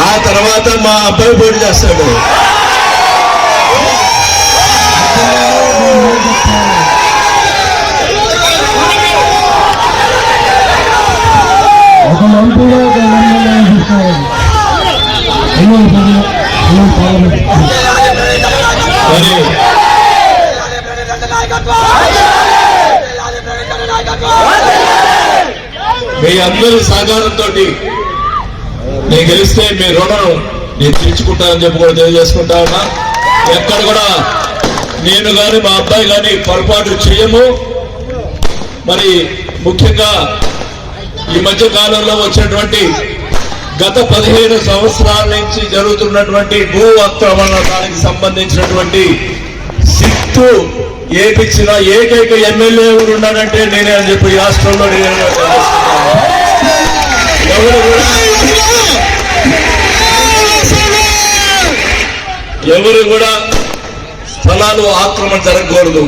ఆ తర్వాత మా అబ్బాయి పోటీ చేస్తాడు. మీ అందరి సహకారంతో నేను గెలిస్తే మీ రుణం నేను తీర్చుకుంటానని చెప్పి కూడా తెలియజేసుకుంటా ఉన్నా. ఎక్కడ కూడా నేను కానీ మా అబ్బాయి కానీ పొరపాటు చేయము. మరి ముఖ్యంగా ఈ మధ్య కాలంలో వచ్చినటువంటి గత పదిహేను సంవత్సరాల నుంచి జరుగుతున్నటువంటి భూ అక్రమణానికి సంబంధించినటువంటి సిక్కు ఏపించిన ఏకైక ఎమ్మెల్యే ఎవరు ఉన్నాడంటే నేనే అని చెప్పి ఈ రాష్ట్రంలో నేనే ఎవరు కూడా ఎవరు కూడా స్థలాలు ఆక్రమణ జరగకూడదు.